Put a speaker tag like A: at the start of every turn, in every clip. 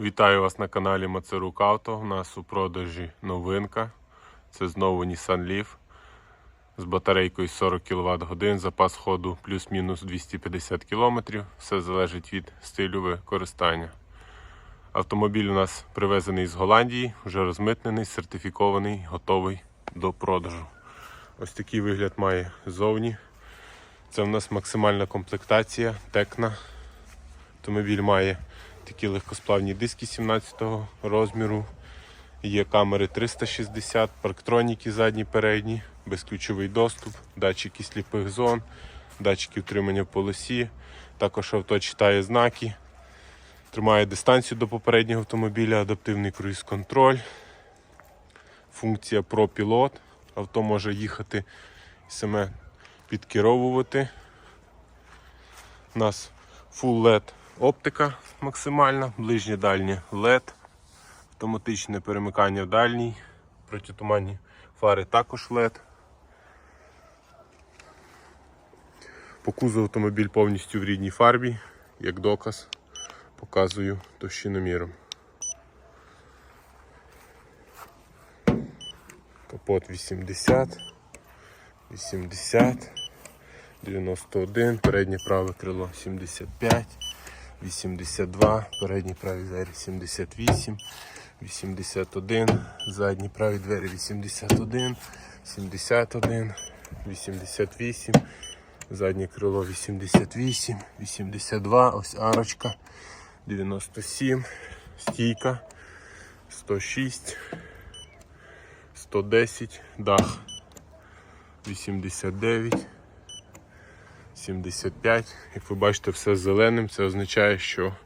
A: Вітаю вас на каналі Мацерук Авто. У нас у продажі новинка. Це знову Nissan Leaf з батарейкою 40 кВт годин, запас ходу плюс-мінус 250 км. Все залежить від стилю використання. Автомобіль у нас привезений з Голландії, вже розмитнений, сертифікований, готовий до продажу. Ось такий вигляд має ззовні. Це в нас максимальна комплектація, текна. Автомобіль має такі легкосплавні диски 17 розміру. Є камери 360, парктроніки задні, передні, безключовий доступ, датчики сліпих зон, датчики утримання в полосі. Також авто читає знаки, тримає дистанцію до попереднього автомобіля, адаптивний круїз-контроль, функція ProPilot. Авто може їхати і саме підкеровувати. У нас Full LED оптика максимальна, ближнє дальнє LED, автоматичне перемикання в дальній, протитуманні фари також LED. По кузову автомобіль повністю в рідній фарбі, як доказ, показую товщиноміром. Капот 80, 80, 91, переднє праве крило 75, 82, передні праві двері 78, 81, задні праві двері 81, 71, 88, заднє крило 88, 82, ось арочка, 97, стійка, 106, 110, дах 89. 75. Як ви бачите, все зеленим, це означає, що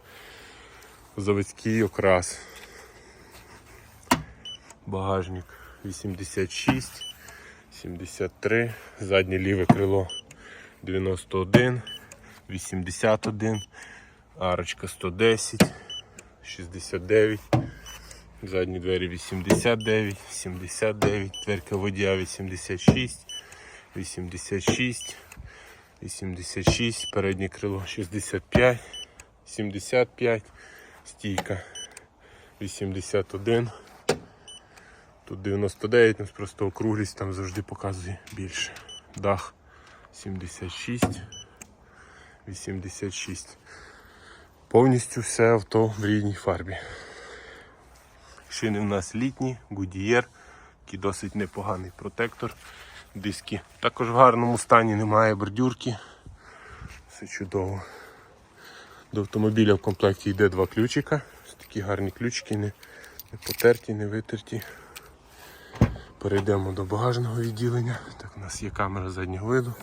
A: заводський окрас. Багажник 86, 73, заднє ліве крило 91, 81, арочка 110, 69, задні двері 89, 79, дверка водія 86, 86. 86, переднє крило 65, 75, стійка 81. Тут 99, у нас просто округлість там завжди показує більше. Дах 76, 86. Повністю все авто в рідній фарбі. Шини в нас літні, Goodyear, такий досить непоганий протектор. Диски також в гарному стані, немає бордюрки. Все чудово. До автомобіля в комплекті йде два ключика. Ось такі гарні ключики, не, не потерті, не витерті. Перейдемо до багажного відділення. Так, у нас є камера заднього виду.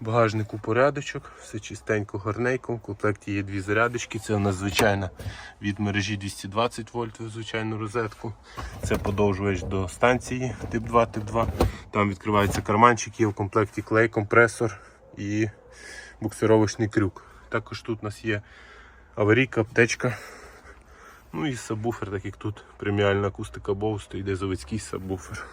A: Багажник у порядочок, все чистенько, гарненько. В комплекті є дві зарядочки. Це у нас звичайна від мережі 220 вольт, звичайну розетку. Це подовжувач до станції тип 2, тип 2. Там відкривається карманчик, є в комплекті клей, компресор і буксировочний крюк. Також тут у нас є аварійка, аптечка. Ну і сабвуфер, так як тут преміальна акустика Bose, то йде заводський сабвуфер.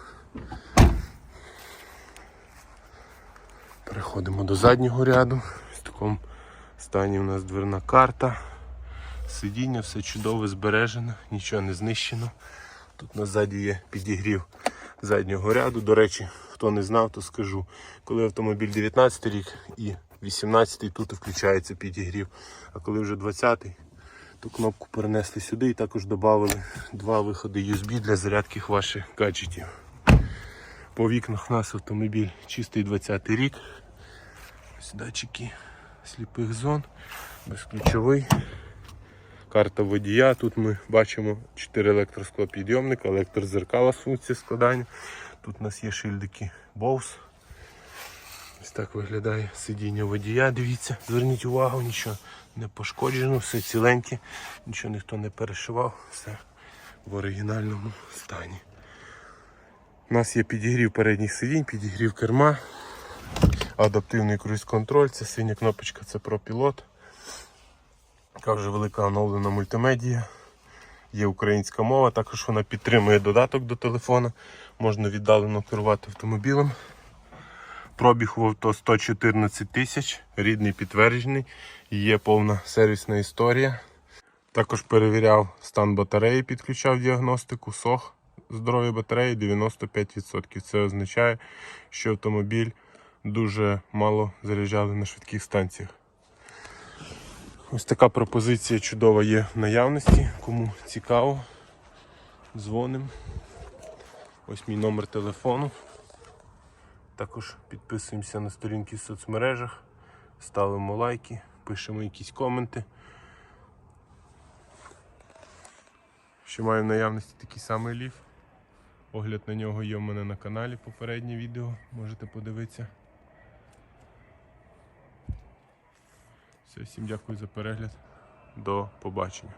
A: Переходимо до заднього ряду. В такому стані у нас дверна карта. Сидіння, все чудово збережено, нічого не знищено. Тут на ззаді є підігрів заднього ряду. До речі, хто не знав, то скажу. Коли автомобіль 19 рік і 18 тут включається підігрів. А коли вже 20-й, то кнопку перенесли сюди і також додали два виходи USB для зарядки ваших гаджетів. По вікнах у нас автомобіль чистий 20 рік. Ось датчики сліпих зон, безключовий. Карта водія. Тут ми бачимо 4 електросклопідйомника, електрозеркала з функцією складання. Тут у нас є шильдики Bose. Ось так виглядає сидіння водія. Дивіться, зверніть увагу, нічого не пошкоджено, все ціленьке, нічого ніхто не перешивав, все в оригінальному стані. У нас є підігрів передніх сидінь, підігрів керма, адаптивний круїз-контроль, це синя кнопочка, це ProPilot. Така вже велика оновлена мультимедія. Є українська мова, також вона підтримує додаток до телефона, можна віддалено керувати автомобілем. Пробіг в авто 114 тисяч, рідний підтверджений, є повна сервісна історія. Також перевіряв стан батареї, підключав діагностику, сох здоров'я батареї 95%. Це означає, що автомобіль дуже мало заряджали на швидких станціях. Ось така пропозиція чудова є в наявності. Кому цікаво, дзвонимо. Ось мій номер телефону. Також підписуємося на сторінки в соцмережах, ставимо лайки, пишемо якісь коменти. Ще маю в наявності такий самий ліф. Огляд на нього є в мене на каналі, попереднє відео, можете подивитися. Все, всім дякую за перегляд. До побачення.